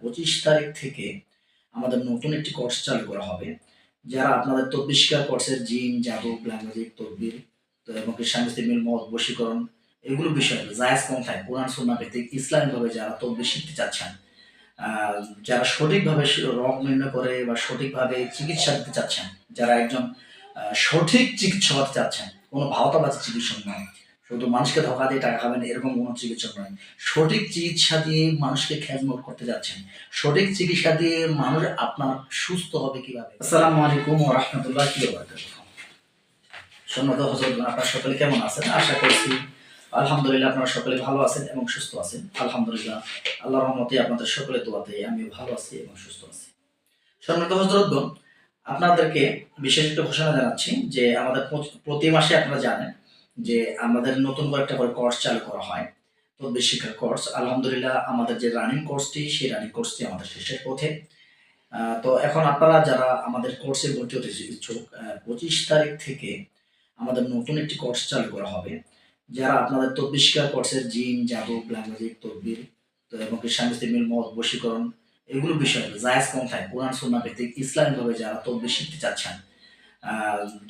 পঁচিশ তারিখ থেকে আমাদের নতুন একটি কোর্স চালু করা হবে, যারা আপনাদের তদ্বিষ্কার কোর্সের জিন জাদু ল্যাঙ্গুয়েজ তদ্বির এবং স্বামী মিল মত, বশীকরণ, এগুলো বিষয়ে জায়েজ পন্থায় কোরআন সুন্না ভিত্তিক ইসলামিকভাবে যারা তদ্বির শিখতে চাচ্ছেন যারা সঠিকভাবে রোগ নির্ণয় করে বা সঠিকভাবে চিকিৎসা দিতে চাচ্ছেন, যারা একজন সঠিক চিকিৎসা হতে চাচ্ছেন, কোনো ভাওতাবাজি চিকিৎসক নয়। শুধু মানুষকে ধোকা দিয়ে টাকা খাবেন, এরকম কোনো চিকিৎসক নয়। সঠিক চিকিৎসা দিয়ে মানুষকে খেজমত করতে যাচ্ছেন। সঠিক চিকিৎসা দিয়ে মানুষ আপনার সুস্থ হবে কীভাবে? আসসালামু আলাইকুম ওয়া বারাকাতুহু। সম্মানিত হযরত আপনারা সকলে কেমন আছেন? আশা করছি আলহামদুলিল্লাহ আপনারা সকলে ভালো আছেন এবং সুস্থ আছেন। আলহামদুলিল্লাহ আল্লাহ রহমতে আপনাদের সকলে দোয়াতে আমি ভালো আছি এবং সুস্থ আছি। সম্মানিত হযরতগণ, আপনাদেরকে বিশেষ একটা ঘোষণা জানাচ্ছি যে আমাদের প্রতি মাসে আপনারা জানেন যে আমাদের নতুন করে একটা করে কোর্স চালু করা হয়। তদ্বির শিক্ষার কোর্স আলহামদুলিল্লাহ, আমাদের যে রানিং কোর্সটি সেই রানিং কোর্সটি আমাদের শেষের পথে। তো এখন আপনারা যারা আমাদের কোর্সে ভর্তি হতে ইচ্ছুক পঁচিশ তারিখ থেকে আমাদের নতুন একটি কোর্স চালু করা হবে। যারা আপনাদের তদ্বিষ্কার কোর্সের জিন জাদু ল্যাঙ্গুয়েজ তদ্বির, তো এবং স্বামী মিল মত বশীকরণ, এগুলো বিষয়ে জায়েজ পন্থায়, কোরআন সুন্না ভিত্তিক ইসলামিকভাবে যারা তদ্বির শিখতে চাচ্ছেন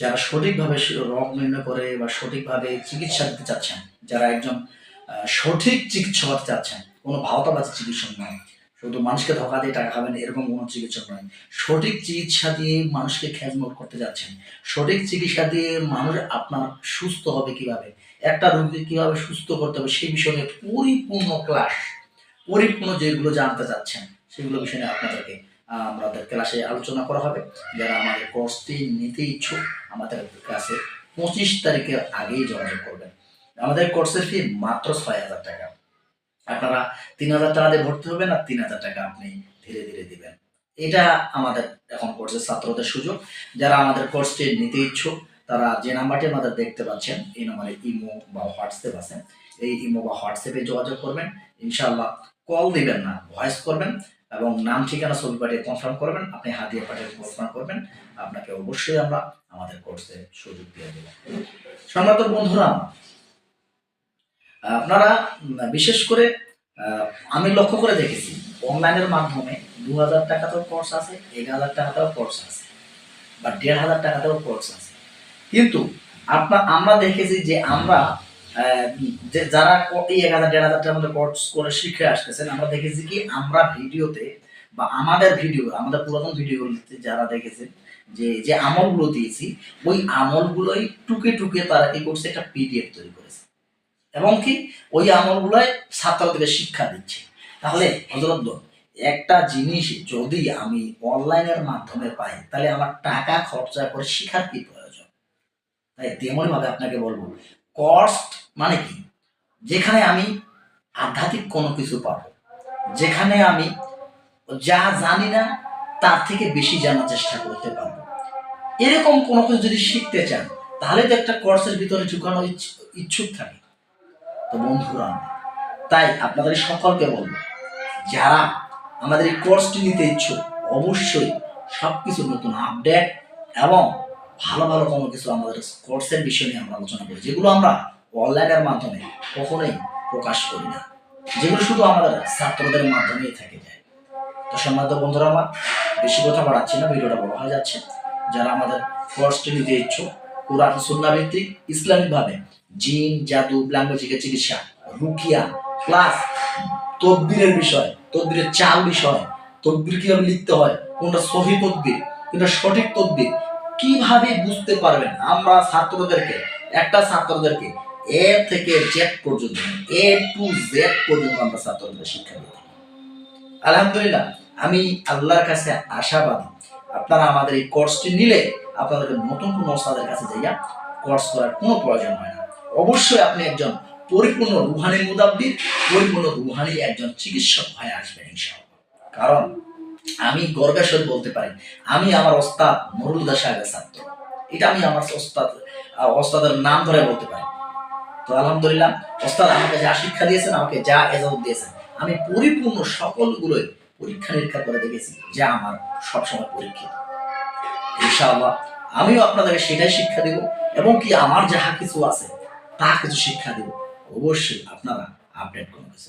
যারা সঠিকভাবে রোগ নির্ণয় করে বা সঠিকভাবে চিকিৎসা দিতে চাচ্ছেন, যারা একজন সঠিক চিকিৎসা হতে চাচ্ছেন, কোনো ভাওতাবাজি চিকিৎসক নয়। শুধু মানুষকে ধোকা দিয়ে টাকা খাবেন, এরকম কোনো চিকিৎসক নয়। সঠিক চিকিৎসা দিয়ে মানুষকে খেজমত করতে যাচ্ছেন। সঠিক চিকিৎসা দিয়ে মানুষ আপনার সুস্থ হবে কীভাবে? একটা রোগীকে কীভাবে সুস্থ করতে হবে, সেই বিষয়ে পরিপূর্ণ ক্লাস পরিপূর্ণ যেগুলো জানতে চাচ্ছেন, সেগুলো বিষয়ে আপনাদেরকে আমাদের ক্লাসে আলোচনা করা হবে। যারা আমাদের কোর্সটি নিতে ইচ্ছুক, আমাদের কাছে পঁচিশ তারিখের আগেই যোগাযোগ করবেন। আমাদের কোর্সের ফি মাত্র ছয় হাজার টাকা। আপনারা তিন হাজার টাকা দিয়ে ভর্তি হবেন আর তিন হাজার টাকা আপনি ধীরে ধীরে দিবেন। এটা আমাদের এখন কোর্সের ছাত্রদের সুযোগ। যারা আমাদের কোর্সটি নিতে ইচ্ছুক, তারা যে নাম্বারটি আমাদের দেখতে পাচ্ছেন, এই নাম্বারে ইমো বা হোয়াটসঅ্যাপ আছে। এই ইমো বা হোয়াটসঅ্যাপে যোগাযোগ করবেন। ইনশাআল্লাহ কল দিবেন না, ভয়েস করবেন। এবং নাম ঠিকানা ছবি পাঠিয়ে কনফার্ম করবেন, আপনি হাতিয়ে পাঠিয়ে কনফার্ম করবেন, আপনাকে অবশ্যই আমরা আমাদের কোর্সে সুযোগ দিয়ে দেব। সম্মানিত বন্ধুরা, আপনারা বিশেষ করে আমি লক্ষ্য করে দেখেছি অনলাইনের মাধ্যমে দু হাজার টাকাতেও কোর্স আছে, এক হাজার টাকাতেও কোর্স আছে, বা দেড় হাজার টাকাতেও কোর্স আছে। কিন্তু আপনার আমরা দেখেছি যে আমরা যে যারা এক হাজার, দেড় হাজার টাকার কোর্স করে শিখে আসতেছেন, আমরা দেখেছি কি আমরা ভিডিওতে বা আমাদের ভিডিও আমাদের পুরাতন ভিডিওগুলোতে যারা দেখেছেন, যে যে আমলগুলো দিয়েছি, ওই আমলগুলোই টুকে টুকে তারা কি করছে একটা পিডিএফ তৈরি করেছে। এবং কি ওই আমলগুলোই ছাত্রদেরকে শিক্ষা দিচ্ছে। তাহলে হজরত একটা জিনিস যদি আমি অনলাইনের মাধ্যমে পাই, তাহলে আমার টাকা খরচা করে শেখার কি প্রয়োজন? তাই তেমন ভাবে আপনাকে বলব কস্ট মানে কি? যেখানে আমি আধ্যাত্মিক কোনো কিছু পাবো। যেখানে আমি যা জানি না, তার থেকে বেশি জানার চেষ্টা করতে পারব। এরকম কোনো কিছু যদি শিখতে চান, তাহলে তো একটা কোর্সের ভিতরে ঢুকানো ইচ্ছ- ইচ্ছুক থাকে। তো বন্ধুরা, তাই আপনাদের সকলকে বলব, যারা আমাদের এই কোর্সটি নিতে ইচ্ছুক, অবশ্যই সব কিছু নতুন আপডেট এবং ভালো ভালো কোনো কিছু আমাদের কোর্সের বিষয় নিয়ে আমরা আলোচনা করি, যেগুলো আমরা অনলাইনের মাধ্যমে কখনোই প্রকাশ করি না। যেগুলো শুধু আমাদের ছাত্রদের মাধ্যমেই থেকে যায়। তো সম্মানিত বন্ধুরা আমার, বেশি কথা বাড়াচ্ছি না, ভিডিওটা বড় হয়ে যাচ্ছে। যারা আমাদের কোর্সটি নিতে ইচ্ছুক, কোরআন সুন্না ভিত্তিক ইসলামিকভাবে জিন, জাদু ল্যাঙ্গুয়েজিকে চিকিৎসা, রুকিয়া প্লাস তদবিরের বিষয়, তদবিরের চাল বিষয়, তদবির কীভাবে লিখতে হয়, কোনটা সহি তদবির, কোনটা সঠিক তদবির কীভাবে বুঝতে পারবেন? আমরা ছাত্রদেরকে, একটা ছাত্রদেরকে এ থেকে জেড পর্যন্ত এ টু জেড পর্যন্ত আমরা ছাত্রদের শিক্ষা থাকি আলহামদুলিল্লাহ, আমি আল্লাহর কাছে আশাবাদী। আপনারা আমাদের এই কোর্সটি নিলে আপনাদেরকে নতুন কোনো ওস্তাদের কাছে যাইয়া কোর্স করার কোনো প্রয়োজন হয় না। অবশ্যই আপনি একজন পরিপূর্ণ রুহানি মুদাব্বির, পরিপূর্ণ রুহানি একজন চিকিৎসক হয়ে আসবেন ইনশাআল্লাহ। কারণ আমি গর্বের বলতে পারি, আমি আমার ওস্তাদ নুরুল সাহেবের ছাত্র। এটা আমি আমার ওস্তাদ ওস্তাদের নাম ধরে বলতে পারি। তো আলহামদুলিল্লাহ, ওস্তাদ আমাকে যা শিক্ষা দিয়েছেন, আমাকে যা এজাজত দিয়েছেন, আমি পরিপূর্ণ সকলগুলোই পরীক্ষা নিরীক্ষা করে দেখেছি যা আমার সবসময় পরীক্ষিত। ইনশাআল্লাহ, আমিও আপনাদেরকে সেটাই শিক্ষা দেব এবং কি আমার যাহা কিছু আছে, তা কিছু শিক্ষা দেব, অবশ্যই আপনারা আপডেট কোনো কিছু